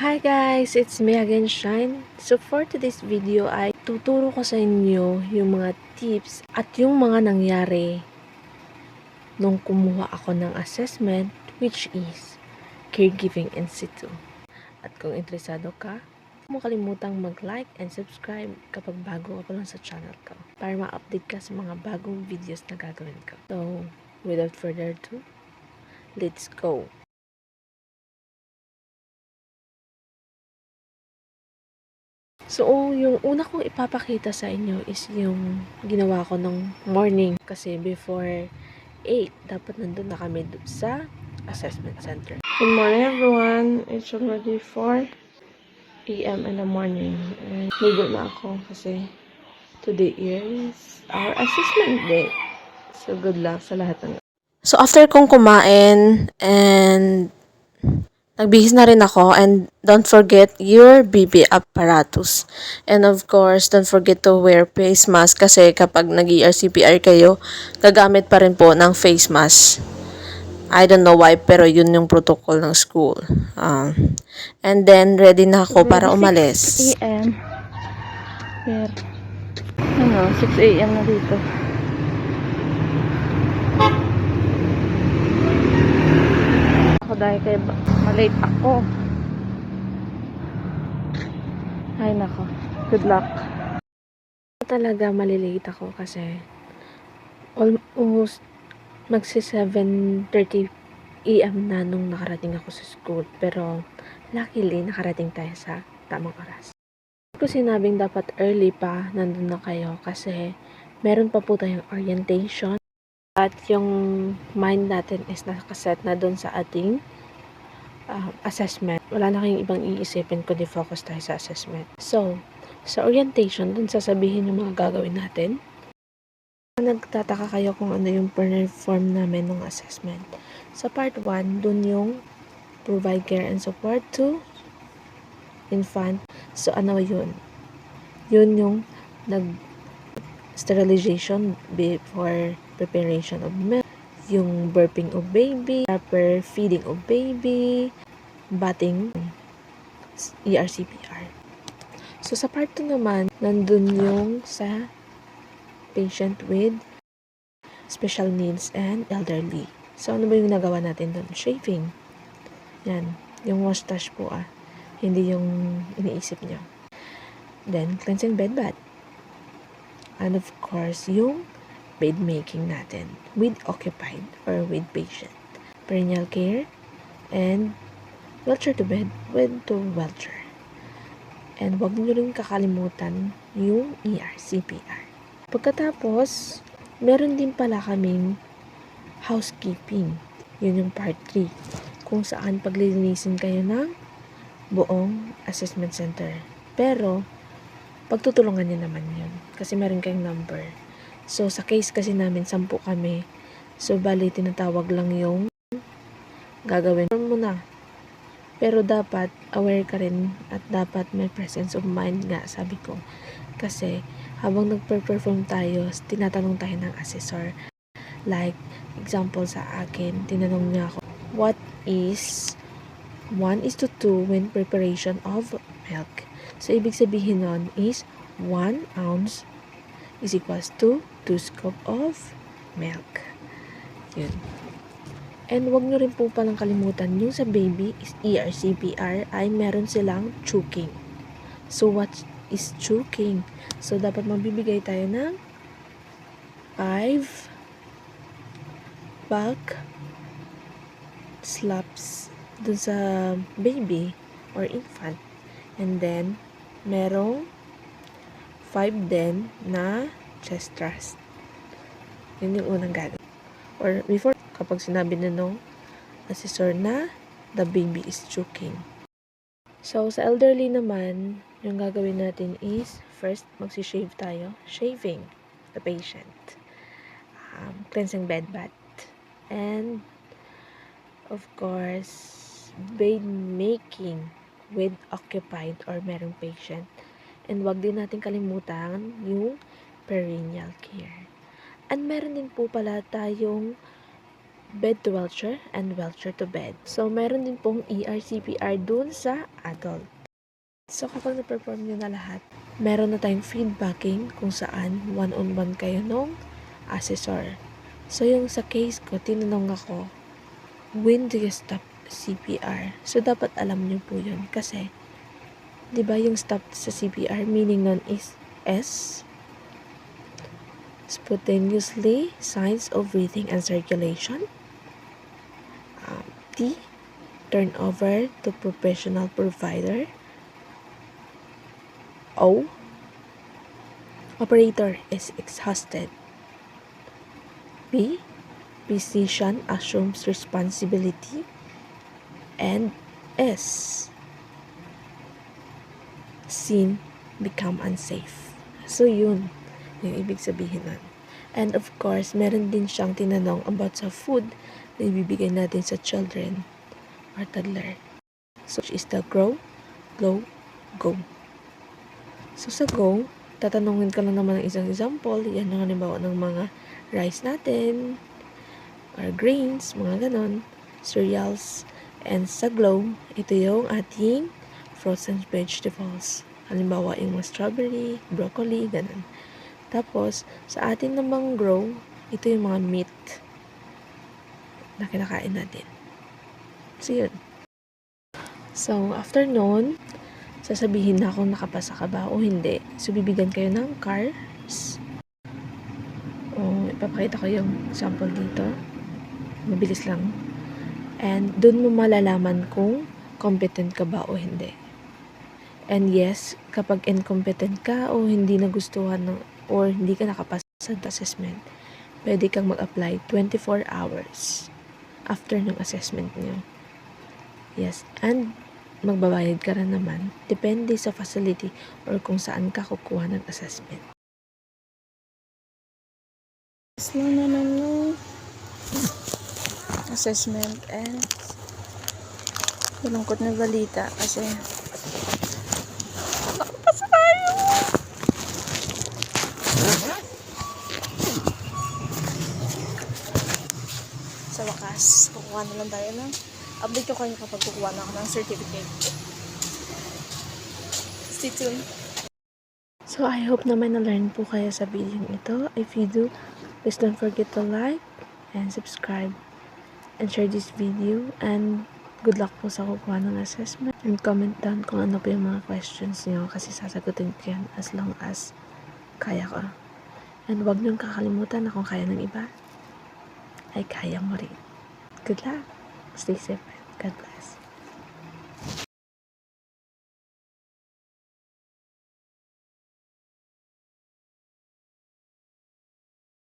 Hi guys! It's me again, Shine. So for today's video ay tuturo ko sa inyo yung mga tips at yung mga nangyari nung kumuha ako ng assessment which is Caregiving in situ. At kung interesado ka, huwag mo kalimutang mag-like and subscribe kapag bago pa lang sa channel ko para ma-update ka sa mga bagong videos na gagawin ko. So, without further ado, let's go! So, yung una kong ipapakita sa inyo is yung ginawa ko ng morning. Kasi before 8, dapat nandun na kami sa assessment center. Good morning everyone. It's already 4 a.m. in the morning. And ligo na ako kasi today is our assessment day. So, good luck sa lahat ng So, after kong kumain and Nagbihis na rin ako and don't forget your BB apparatus. And of course, don't forget to wear face mask kasi kapag nag-ERCPR kayo, gagamit pa rin po ng face mask. I don't know why, pero yun yung protocol ng school. Ah. and then, ready na ako para umalis. 6 a.m. Pero, ano, 6 a.m. na dito. Ako dahil kay malate ako. Ay nako. Good luck. Talaga malilate ako kasi al- almost magsi 7.30 AM na nung nakarating ako sa school. Pero luckily nakarating tayo sa tamang oras. Ko sinabing dapat early pa nandun na kayo kasi meron pa po tayong orientation at yung mind natin is nakaset na dun sa ating uh, assessment. Wala na kayong ibang iisipin kundi focus tayo sa assessment. So, sa orientation, dun sasabihin yung mga gagawin natin. Nagtataka kayo kung ano yung perform namin ng assessment. Sa part 1, dun yung provide care and support to infant. So, ano yun? Yun yung nag sterilization before preparation of milk, yung burping of baby, proper feeding of baby, bathing, E ERCPR. So, sa part 2 naman, nandun yung sa patient with special needs and elderly. So, ano ba yung nagawa natin doon? Shaving. Yan. Yung mustache po ah. Hindi yung iniisip nyo. Then, cleansing bed bath. And of course, yung bed making natin with occupied or with patient. Perennial care and wheelchair to bed with to wheelchair. And wag nyo rin kakalimutan yung E ERCPR. Pagkatapos, meron din pala kaming housekeeping. Yun yung part 3. Kung saan paglilinisin kayo ng buong assessment center. Pero, pagtutulungan niya naman yun. Kasi meron kayong number. So, sa case kasi namin, sampu kami. So, bali, tinatawag lang yung gagawin mo na. Pero dapat aware ka rin at dapat may presence of mind nga, sabi ko. Kasi habang nagpe-perform tayo, tinatanong tayo ng assessor. Like, example sa akin, tinanong niya ako, what is 1 is to 2 when preparation of milk? So, ibig sabihin nun is 1 ounce is equals to 2 scoop of milk. Yun. And wag nyo rin po palang kalimutan, yung sa baby is ERCPR ay meron silang choking. So, what is choking? So, dapat magbibigay tayo ng 5 back slaps dun sa baby or infant. And then, merong 5 din na chest thrust. Yun yung unang gagawin. Or before, kapag sinabi na nung assessor na the baby is choking. So, sa elderly naman, yung gagawin natin is, first, magsishave tayo. Shaving the patient. Um, cleansing bed bath. And, of course, bed making with occupied or merong patient. And wag din natin kalimutan yung perennial care. And meron din po pala tayong bed to wheelchair and wheelchair to bed. So, meron din pong ER-CPR dun sa adult. So, kapag na-perform nyo na lahat, meron na tayong feedbacking kung saan one-on-one kayo nung assessor. So, yung sa case ko, tinanong ako, when do you stop CPR? So, dapat alam nyo po yun. Kasi, di ba yung stop sa CPR, meaning nun is S, spontaneously, signs of breathing and circulation. Um, T, turn over to professional provider. O, operator is exhausted. B, physician assumes responsibility. And S, scene become unsafe. So yun, yung ibig sabihin nun. And of course, meron din siyang tinanong about sa food na ibibigay natin sa children or toddler. So, is the grow, glow, go. So, sa go, tatanungin ka lang naman ng isang example. Yan ang halimbawa ng mga rice natin, or grains, mga ganon, cereals. And sa glow, ito yung ating frozen vegetables. Halimbawa, yung mga strawberry, broccoli, ganon. Tapos, sa atin namang grow, ito yung mga meat na kinakain natin. So, yun. So, after nun, sasabihin na kung nakapasa ka ba o hindi. So, bibigyan kayo ng cars. O, ipapakita ko yung sample dito. Mabilis lang. And, dun mo malalaman kung competent ka ba o hindi. And yes, kapag incompetent ka o hindi nagustuhan ng, or hindi ka nakapasa sa assessment, pwede kang mag-apply 24 hours after ng assessment niyo. Yes, and magbabayad ka rin naman. Depende sa facility or kung saan ka kukuha ng assessment. Tapos lang naman yung assessment and malungkot na balita kasi Sa wakas, kukuha na lang tayo ng update ko kayo kapag kukuha na ako ng certificate. Stay tuned. So, I hope naman na-learn po kayo sa video ito. If you do, please don't forget to like and subscribe and share this video. And good luck po sa kukuha ng assessment. And comment down kung ano po yung mga questions niyo kasi sasagutin ko yan as long as kaya ko. And wag niyong kakalimutan na kung kaya ng iba, ay kaya mo rin. Good luck. Stay safe. God bless.